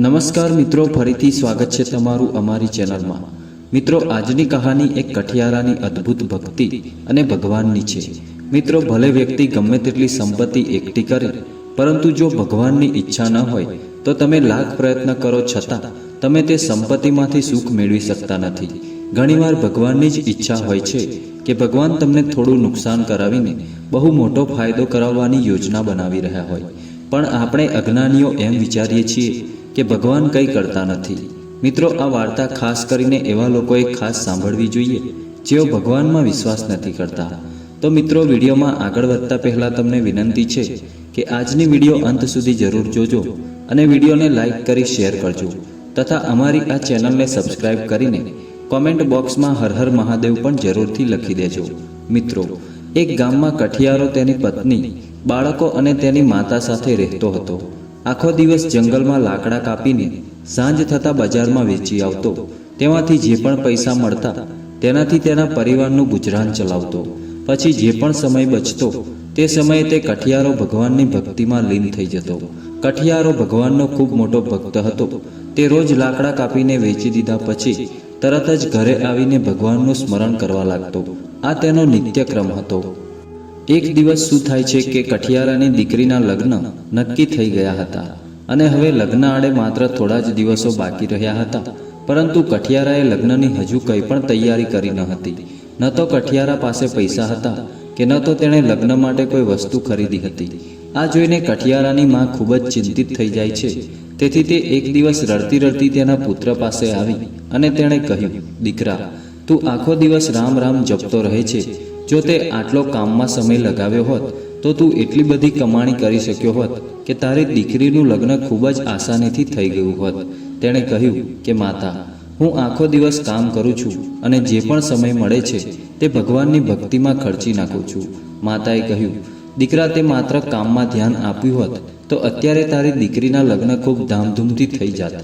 નમસ્કાર મિત્રો, ફરીથી સ્વાગત છે તમારું અમારી ચેનલમાં. મિત્રો, આજની કહાની એક કઠિયારાની અદ્ભુત ભક્તિ અને ભગવાનની છે. મિત્રો, ભલે વ્યક્તિ ગમે તેટલી સંપત્તિ એકઠી કરે, પરંતુ જો ભગવાનની ઈચ્છા ન હોય, તો તમે લાખ પ્રયત્ન કરો છતાં તમે તે સંપત્તિમાંથી સુખ મેળવી શકતા નથી. ઘણીવાર ભગવાનની જ ઈચ્છા હોય છે કે ભગવાન તમને થોડું નુકસાન કરાવીને બહુ મોટો ફાયદો કરાવવાની યોજના બનાવી રહ્યા હોય. પણ આપણે અજ્ઞાનીઓ એમ વિચારીએ છીએ કે ભગવાન કંઈ કરતા નથી. મિત્રો, આ વાર્તા ખાસ કરીને એવા લોકોએ ખાસ સાંભળવી જોઈએ, જેઓ ભગવાનમાં વિશ્વાસ નથી કરતા. તો મિત્રો, વિડીયોમાં આગળ વધતા પહેલાં તમને વિનંતી છે કે આજની વીડિયો અંત સુધી જરૂર જોજો અને વિડીયોને લાઈક કરી શેર કરજો તથા અમારી આ ચેનલને સબસ્ક્રાઇબ કરીને કોમેન્ટ બોક્સમાં હર હર મહાદેવ પણ જરૂરથી લખી દેજો. મિત્રો, એક ગામમાં કઠિયારો તેની પત્ની, બાળકો અને તેની માતા સાથે રહેતો હતો. આખો દિવસ જંગલમાં લાકડા કાપીને સાંજ થતાં બજારમાં વેચી આવતો. તેમાંથી જે પણ પૈસા મળતા, તેનાથી તેના પરિવારનું ગુજરાન ચલાવતો. પછી જે પણ સમય બચતો, તે સમયે તે કઠિયારો ભગવાનની ભક્તિમાં લીન થઈ જતો. કઠિયારો ભગવાનનો ખૂબ મોટો ભક્ત હતો. તે રોજ લાકડા કાપીને વેચી દીધા પછી તરત જ ઘરે આવીને ભગવાનનું સ્મરણ કરવા લાગતો. આ તેનો નિત્યક્રમ હતો. એક દિવસ શું થાય છે કે કઠિયારાની દીકરીના લગ્ન નક્કી થઈ ગયા હતા અને હવે લગ્ન આડે માત્ર થોડા જ દિવસો બાકી રહ્યા હતા. પરંતુ કઠિયારાએ લગ્નની હજુ કંઈ પણ તૈયારી કરી ન હતી. ન તો કઠિયારા પાસે પૈસા હતા કે ન તો તેણે લગ્ન માટે કોઈ વસ્તુ ખરીદી હતી. આ જોઈને કઠિયારાની માં ખૂબ જ ચિંતિત થઈ જાય છે. તેથી તે એક દિવસ રડતી રડતી તેના પુત્ર પાસે આવી અને તેણે કહ્યું, દીકરા, તું આખો દિવસ રામ રામ જપતો રહે છે. જો તે આટલો કામમાં સમય લગાવ્યો હોત, તો તું એટલી બધી કમાણી કરી શક્યો હોત કે તારી દીકરીનું લગ્ન ખૂબ જ આસાનીથી થઈ ગયું હોત. તેણે કહ્યું કે, માતા, હું આખો દિવસ કામ કરું છું અને જે પણ સમય મળે છે, તે ભગવાનની ભક્તિમાં ખર્ચી નાખું છું. માતાએ કહ્યું, દીકરા, તે માત્ર કામમાં ધ્યાન આપ્યું હોત, તો અત્યારે તારી દીકરીના લગ્ન ખૂબ ધામધૂમથી થઈ જાત.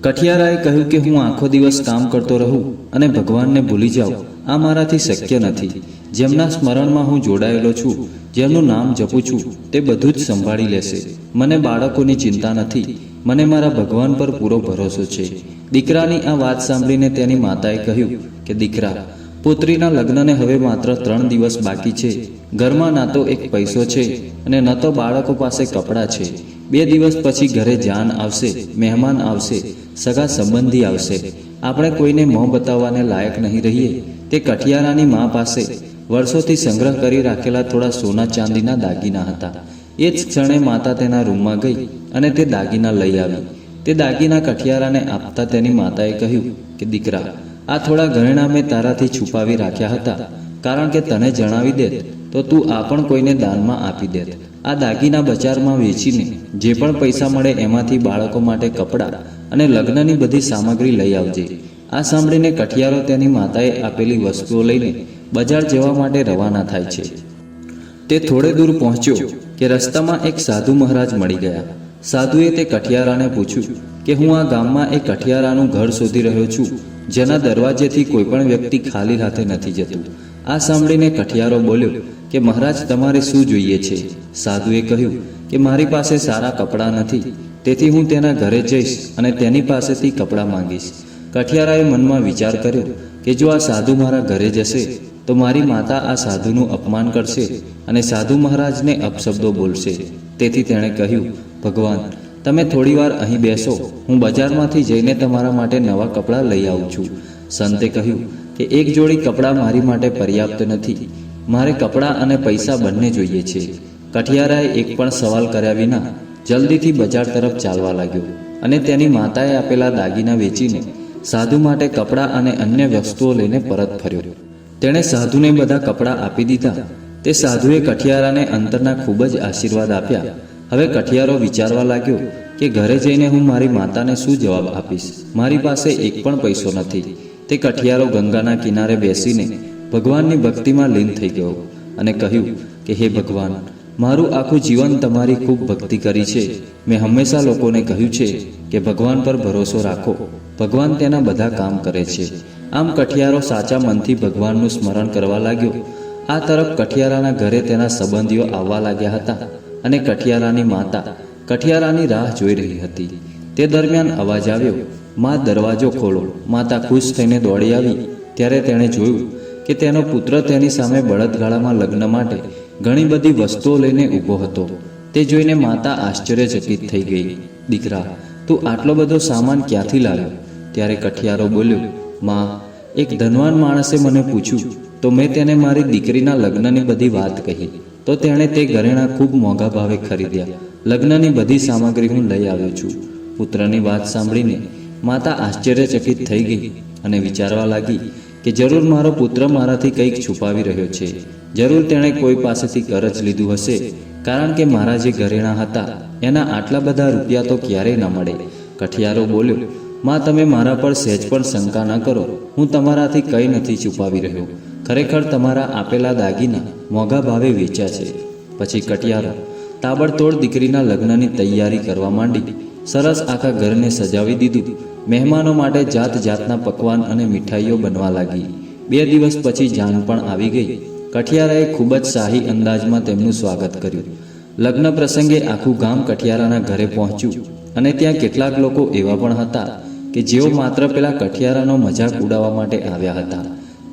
કઠિયારાએ કહ્યું કે, હું આખો દિવસ કામ કરતો રહું અને ભગવાનને ભૂલી જાઉં આ મારાથી શક્ય નથી. જેમના સ્મરણમાં હું જોડાયેલો છું, જેમનું નામ જપું છું, તે બધું જ સંભાળી લેશે. મને બાળકોની ચિંતા નથી. મને મારા ભગવાન પર પૂરો ભરોસો છે. દીકરાની આ વાત સાંભળીને તેની માતાએ કહ્યું કે, દીકરા, પુત્રીના લગ્નને હવે માત્ર ત્રણ દિવસ બાકી છે. ઘરમાં ના તો એક પૈસો છે અને ન તો બાળકો પાસે કપડાં છે. બે દિવસ પછી ઘરે જાન આવશે, મહેમાન આવશે, સગા સંબંધી આવશે. આપણે કોઈને મોં બતાવવાને લાયક નહીં રહીએ. તે કઠિયારાની મા પાસે વર્ષોથી સંગ્રહ કરી રાખેલા થોડા સોના ચાંદીના દાગીના હતા. એ જ ક્ષણે માતા તેના રૂમમાં ગઈ અને તે દાગીના લઈ આવી. તે દાગીના કઠિયારાને આપતા તેની માતાએ કહ્યું કે, દીકરા, આ થોડા ઘરેણા મેં તારાથી છુપાવી રાખ્યા હતા. કારણ કે તને જણાવી દેત, તો તું આ પણ કોઈને દાનમાં આપી દેત. આ દાગીના બજારમાં વેચીને જે પણ પૈસા મળે એમાંથી બાળકો માટે કપડાં અને લગ્નની બધી સામગ્રી લઈ આવજે. આ સાંભળીને કઠિયારો તેની માતાએ આપેલી વસ્તુઓ લઈને બજાર જવા માટે રવાના થાય છે. તે થોડે દૂર પહોંચ્યો કે રસ્તામાં એક સાધુ મહારાજ મળી ગયા. સાધુએ તે કઠિયારાને પૂછ્યું કે હું આ ગામમાં એક કઠિયારાનું ઘર શોધી રહ્યો છું, જેના દરવાજેથી કોઈ પણ વ્યક્તિ ખાલી હાથે નથી જતું. આ સાંભળીને કઠિયારો બોલ્યો કે મહારાજ, તમારે શું જોઈએ છે? સાધુએ કહ્યું કે મારી પાસે સારા કપડાં નથી, તેથી હું તેના ઘરે જઈશ અને તેની પાસેથી કપડાં માંગીશ. કઠિયારાએ મનમાં વિચાર કર્યો કે જો આ સાધુ મારા ઘરે જશે, તો મારી માતા આ સાધુનું અપમાન કરશે અને સાધુ મહારાજને અપશબ્દો બોલશે. તેથી તેણે કહ્યું, ભગવાન, તમે થોડીવાર અહીં બેસો. હું બજારમાંથી જઈને તમારા માટે નવા કપડાં લઈ આવું છું. સંતે કહ્યું, કે એક જોડી કપડાં મારી માટે પર્યાપ્ત નથી. મારે કપડાં અને પૈસા બંને જોઈએ છે. કઠિયારાએ એક પણ સવાલ કર્યા વિના જલ્દીથી બજાર તરફ ચાલવા લાગ્યો અને તેની માતાએ આપેલા દાગીના વેચીને સાધુ માટે કપડાં અને અન્ય વસ્તુઓ લઈને પરત ફર્યો. તેણે સાધુને બધા કપડાં આપી દીધા. તે સાધુએ કઠિયારાને અંતરના ખૂબ જ આશીર્વાદ આપ્યા. હવે કઠિયારો વિચારવા લાગ્યો કે ઘરે જઈને હું મારી માતાને શું જવાબ આપીશ? મારી પાસે એક પણ પૈસો નથી. તે કઠિયારો ગંગાના કિનારે બેસીને ભગવાનની ભક્તિમાં લીન થઈ ગયો અને કહ્યું કે, હે ભગવાન, મારું આખું જીવન તમારી ખૂબ ભક્તિ કરી છે. મેં હંમેશા લોકોને કહ્યું છે કે, ભગવાન પર ભરોસો રાખો. ભગવાન તેના બધા કામ કરે છે. આમ કઠિયારો સાચા મનથી ભગવાનનું સ્મરણ કરવા લાગ્યો. આ તરફ કઠિયારાના ઘરે તેના સંબંધીઓ આવવા લાગ્યા હતા અને કઠિયારાની માતા કઠિયારાની રાહ જોઈ રહી હતી. તે દરમિયાન અવાજ આવ્યો, માં, દરવાજો ખોલો. માતા ખુશ થઈને દોડી આવી. ત્યારે તેણે જોયું કે તેનો પુત્ર તેની સામે બળદગાળામાં લગ્ન માટે ઘણી બધી વસ્તુઓ લઈને ઊભો હતો. તે જોઈને માતા આશ્ચર્યચકિત થઈ ગઈ, દીકરા, તું આટલો બધો સામાન ક્યાંથી લાવ્યો? ત્યારે કઠિયારો બોલ્યો, માં, એક ધનવાન માણસે મને પૂછ્યું, તો મેં તેને મારી દીકરીના લગ્નની બધી વાત કહી. તો તેણે તે ઘરેણાં ખૂબ મોંઘા ભાવે ખરીદ્યા. લગ્નની બધી સામગ્રી હું લઈ આવ્યો છું. પુત્રની વાત સાંભળીને માતા આશ્ચર્યચકિત થઈ ગઈ અને વિચારવા લાગી કે જરૂર મારો પુત્ર મારાથી કંઈક છુપાવી રહ્યો છે. જરૂર તેણે કોઈ પાસેથી કરજ લીધું હશે, કારણ કે મારા જે ઘરેણાં હતા, એના આટલા બધા રૂપિયા તો ક્યારેય ન મળે. કઠિયારો બોલ્યો માં તમે મારા પર સહેજ પણ શંકા ન કરો. હું તમારાથી કંઈ નથી છુપાવી રહ્યો. ખરેખર તમારા આપેલા દાગીના મોંઘા ભાવે વેચ્યા છે. પછી કટિયારો, તાબડતોડ દીકરીના લગ્નની તૈયારી કરવા માંડી. સરસ આખા ઘરને સજાવી દીધું. મહેમાનો માટે જાત જાતના પકવાન અને મીઠાઈઓ બનવા લાગી. બે દિવસ પછી જાન પણ આવી ગઈ. કઠિયારાએ ખૂબ જ શાહી અંદાજમાં તેમનું સ્વાગત કર્યું. લગ્ન પ્રસંગે આખું ગામ કઠિયારાના ઘરે પહોંચ્યું અને ત્યાં કેટલાક લોકો એવા પણ હતા. કે જેઓ માત્ર પેલા કઠિયારાનો મજાક ઉડાવવા માટે આવ્યા હતા,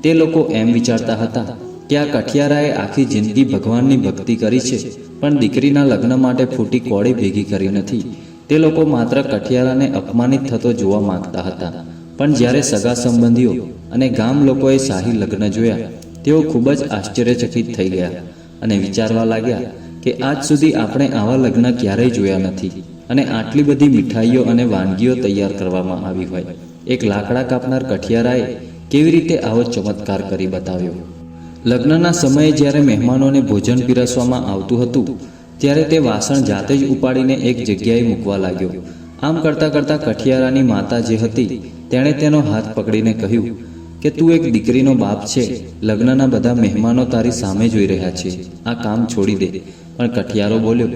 તે લોકો એમ વિચારતા હતા કે આ કઠિયારાએ આખી જિંદગી ભગવાનની ભક્તિ કરી છે, પણ દીકરીના લગ્ન માટે ફૂટી કોળી ભેગી કરી નથી. તે લોકો માત્ર કઠિયારાને અપમાનિત થતો જોવા માંગતા હતા. પણ જ્યારે સગા સંબંધીઓ અને ગામ લોકોએ શાહી લગ્ન જોયા, તેઓ ખૂબ જ આશ્ચર્યચકિત થઈ ગયા અને વિચારવા લાગ્યા કે આજ સુધી આપણે આવા લગ્ન ક્યારેય જોયા નથી અને આટલી બધી મીઠાઈઓ અને વાનગીઓ તૈયાર કરવામાં આવી હોય. એક લાકડા કાપનાર કઠિયારાએ કેવી રીતે આવો ચમત્કાર કરી બતાવ્યો? લગ્નના સમયે જ્યારે મહેમાનોને ભોજન પીરસવામાં આવતું હતું, ત્યારે તે વાસણ જાતે જ ઉપાડીને એક જગ્યાએ મૂકવા લાગ્યો. આમ કરતાં કરતાં કઠિયારાની માતા જે હતી, તેણે તેનો હાથ પકડીને કહ્યું કે, તું એક દીકરીનો બાપ છે. લગ્નના બધા મહેમાનો તારી સામે જોઈ રહ્યા છે. આ કામ છોડી દે. પણ કઠિયારો બોલ્યો,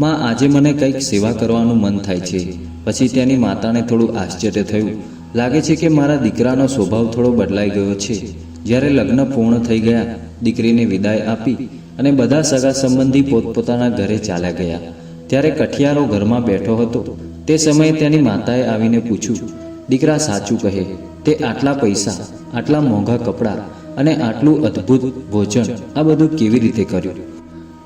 માં, આજે મને કંઈક સેવા કરવાનું મન થાય છે. પછી તેની માતાને થોડું આશ્ચર્ય થયું. લાગે છે કે મારા દીકરાનો સ્વભાવ થોડો બદલાઈ ગયો છે. જ્યારે લગ્ન પૂર્ણ થઈ ગયા, દીકરીને વિદાય આપી અને બધા સગા સંબંધી પોતપોતાના ઘરે ચાલ્યા ગયા. ત્યારે કઠિયારો ઘરમાં બેઠો હતો. તે સમયે તેની માતાએ આવીને પૂછ્યું, દીકરા, સાચું કહે, તે આટલા પૈસા, આટલા મોંઘા કપડાં અને આટલું અદ્ભુત ભોજન આ બધું કેવી રીતે કર્યું?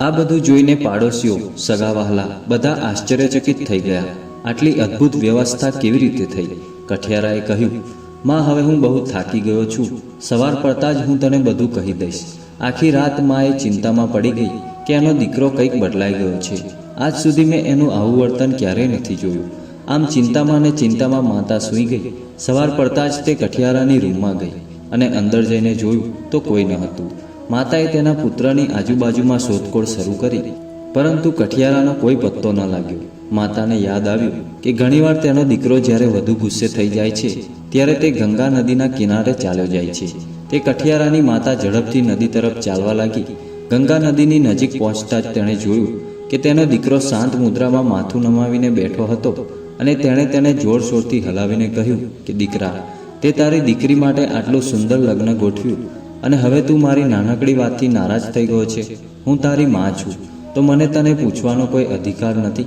આ બધું જોઈને પાડોશીઓ સગાવહાલા બધા આશ્ચર્યચકિત થઈ ગયા. આટલી અદ્ભુત વ્યવસ્થા કેવી રીતે થઈ? કઠિયારાએ કહ્યું, માં, હવે હું બહુ થાકી ગયો છું. સવાર પડતા જ હું તને બધું કહી દઈશ. આખી રાત માએ ચિંતામાં પડી ગઈ કે એનો દીકરો કંઈક બદલાઈ ગયો છે. આજ સુધી મેં એનું આવું વર્તન ક્યારેય નથી જોયું. આમ ચિંતામાં ને ચિંતામાં માતા સૂઈ ગઈ. સવાર પડતા જ તે કઠિયારાની રૂમમાં ગઈ અને અંદર જઈને જોયું તો કોઈ ન હતું. માતાએ તેના પુત્રની આજુબાજુમાં શોધખોળ શરૂ કરી, પરંતુ કઠિયારાનો કોઈ પત્તો ન લાગ્યો. માતાને યાદ આવ્યું કે ઘણીવાર તેનો દીકરો જ્યારે વધુ ગુસ્સે થઈ જાય છે, ત્યારે તે ગંગા નદીના કિનારે ચાલ્યો જાય છે. તે કઠિયારાની માતા ઝડપથી નદી તરફ ચાલવા લાગી. ગંગા નદીની નજીક પહોંચતા જ તેણે જોયું કે તેનો દીકરો શાંત મુદ્રામાં માથું નમાવીને બેઠો હતો અને તેણે તેને જોરશોરથી હલાવીને કહ્યું કે, દીકરા, તે તારી દીકરી માટે આટલું સુંદર લગ્ન ગોઠવ્યું. અને હવે તું મારી નાનકડી વાતથી નારાજ થઈ ગયો છે. હું તારી માં છું. તો મને તને પૂછવાનો કોઈ અધિકાર નથી.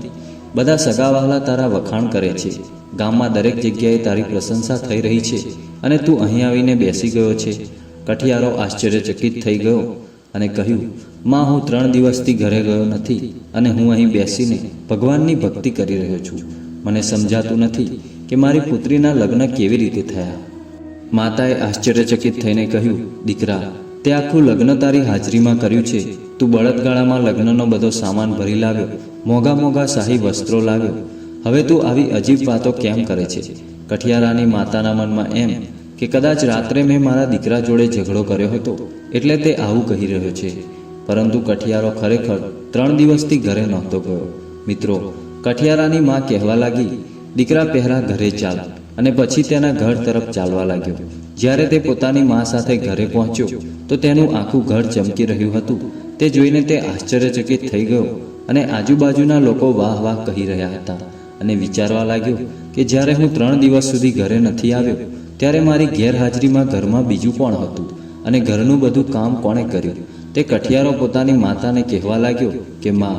બધા સગાવાલા તારા વખાણ કરે છે. ગામમાં દરેક જગ્યાએ તારી પ્રશંસા થઈ રહી છે. અને તું અહીં આવીને બેસી ગયો છે. કઠિયારો આશ્ચર્યચકિત થઈ ગયો અને કહ્યું, માં, હું ત્રણ દિવસથી ઘરે ગયો નથી અને હું અહીં બેસીને ભગવાનની ભક્તિ કરી રહ્યો છું. મને સમજાતું નથી કે મારી પુત્રીના લગ્ન કેવી રીતે થયા. માતાએ આશ્ચર્યચકિત થઈને કહ્યું, દીકરા, તે આખું લગ્ન તારી હાજરીમાં કર્યું છે. તું બળદગાળામાં લગ્નનો બધો સામાન ભરી લાવ્યો, મોંઘા મોંઘા શાહી વસ્ત્રો લાવ્યો. હવે તું આવી અજીબ વાતો કેમ કરે છે? કઠિયારાની માતાના મનમાં એમ કે કદાચ રાત્રે મેં મારા દીકરા જોડે ઝઘડો કર્યો હતો, એટલે તે આવું કહી રહ્યો છે. પરંતુ કઠિયારો ખરેખર ત્રણ દિવસથી ઘરે નહોતો ગયો. મિત્રો, કઠિયારાની માં કહેવા લાગી, દીકરા, પહેરા ઘરે ચાલ. અને પછી તેના ઘર તરફ ચાલવા લાગ્યો. જ્યારે તે પોતાની મા સાથે ઘરે પહોંચ્યો, તો તેનું આખું ઘર ચમકી રહ્યું હતું. તે જોઈને તે આશ્ચર્યચકિત થઈ ગયો અને આજુબાજુના લોકો વાહ વાહ કહી રહ્યા હતા અને વિચારવા લાગ્યો કે જ્યારે હું ત્રણ દિવસ સુધી ઘરે નથી આવ્યો, ત્યારે મારી ગેરહાજરીમાં ઘરમાં બીજું કોણ હતું અને ઘરનું બધું કામ કોણે કર્યું? તે કઠિયારો પોતાની માતાને કહેવા લાગ્યો કે, માં,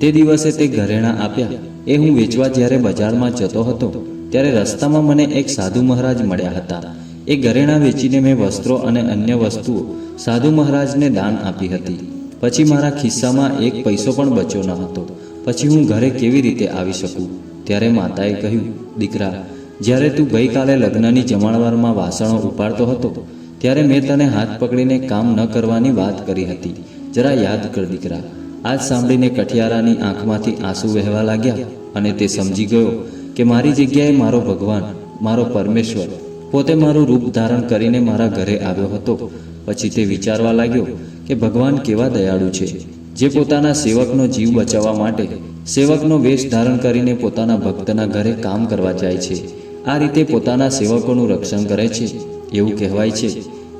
તે દિવસે તે ઘરેણાં આપ્યા. એ હું વેચવા જ્યારે બજારમાં જતો હતો ત્યારે રસ્તામાં મને એક સાધુ મહારાજ મળ્યા હતા. એ ઘરેણાં વેચીને મેં વસ્ત્રો અને અન્ય વસ્તુઓ સાધુ મહારાજને દાન આપી હતી. પછી મારા ખિસ્સામાં એક પૈસો પણ બચ્યો ન હતો. પછી હું ઘરે કેવી રીતે આવી શકું? ત્યારે માતાએ કહ્યું, દીકરા, જ્યારે તું ગઈકાલે લગ્નની જમણવારમાં વાસણો ઉપાડતો હતો, ત્યારે મેં તને હાથ પકડીને કામ ન કરવાની વાત કરી હતી. જરા યાદ કર દીકરા, આજ સાંભળીને કઠિયારાની આંખમાંથી આંસુ વહેવા લાગ્યા અને તે સમજી ગયો કે મારી જગ્યાએ મારો ભગવાન, મારો પરમેશ્વર, પોતે મારું રૂપ ધારણ કરીને મારા ઘરે આવ્યો હતો. પછી તે વિચારવા લાગ્યો કે ભગવાન કેવા દયાળુ છે, જે પોતાના સેવકનો જીવ બચાવવા માટે, સેવકનો વેશ ધારણ કરીને પોતાના ભક્તના ઘરે કામ કરવા જાય છે. આ રીતે પોતાના સેવકોનું રક્ષણ કરે છે. એવું કહેવાય છે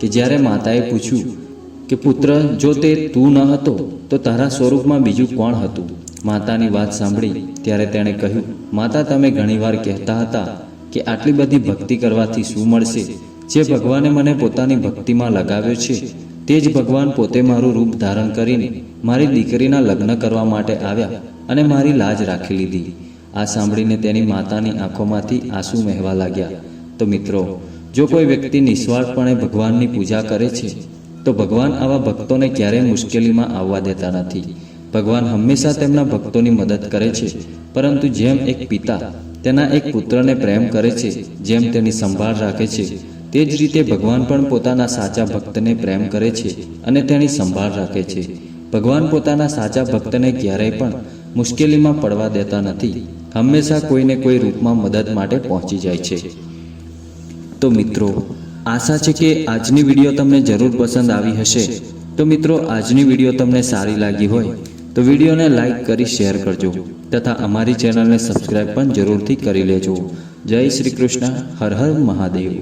કે જ્યારે માતાએ પૂછ્યું કે પુત્ર, જો તે તું ન હતો, તો તારા સ્વરૂપમાં બીજું કોણ હતું? માતાની વાત સાંભળી ત્યારે તેણે કહ્યું, માતા, તમે ઘણીવાર કહેતા હતા કે આટલી બધી ભક્તિ કરવાથી શું મળશે? જે ભગવાને મને પોતાની ભક્તિમાં લગાવ્યો છે, તે જ ભગવાન પોતે મારું રૂપ ધારણ કરીને મારી દીકરીના લગ્ન કરવા માટે આવ્યા અને મારી લાજ રાખી લીધી. આ સાંભળીને તેની માતાની આંખોમાંથી આંસુ વહેવા લાગ્યા. તો મિત્રો, જો કોઈ વ્યક્તિ નિસ્વાર્થપણે ભગવાનની પૂજા કરે છે, તો ભગવાન આવા ભક્તોને ક્યારેય મુશ્કેલીમાં આવવા દેતા નથી. ભગવાન હંમેશા તેમના ભક્તોની મદદ કરે છે. પરંતુ જેમ એક પિતા તેના એક પુત્રને પ્રેમ કરે છે, જેમ તેની સંભાળ રાખે છે, તે જ રીતે ભગવાન પણ પોતાના સાચા ભક્તને પ્રેમ કરે છે અને તેની સંભાળ રાખે છે. ભગવાન પોતાના સાચા ભક્તને ક્યારેય પણ મુશ્કેલીમાં પડવા દેતા નથી. હંમેશા કોઈને કોઈ રૂપમાં મદદ માટે પહોંચી જાય છે. તો મિત્રો, આશા છે કે આજની વીડિયો તમને જરૂર પસંદ આવી હશે. તો મિત્રો, આજની વીડિયો તમને સારી લાગી હોય તો વિડીયોને લાઇક કરી શેર કરજો તથા અમારી ચેનલને સબસ્ક્રાઇબ પણ જરૂરથી કરી લેજો. જય શ્રી કૃષ્ણ, હર હર મહાદેવ.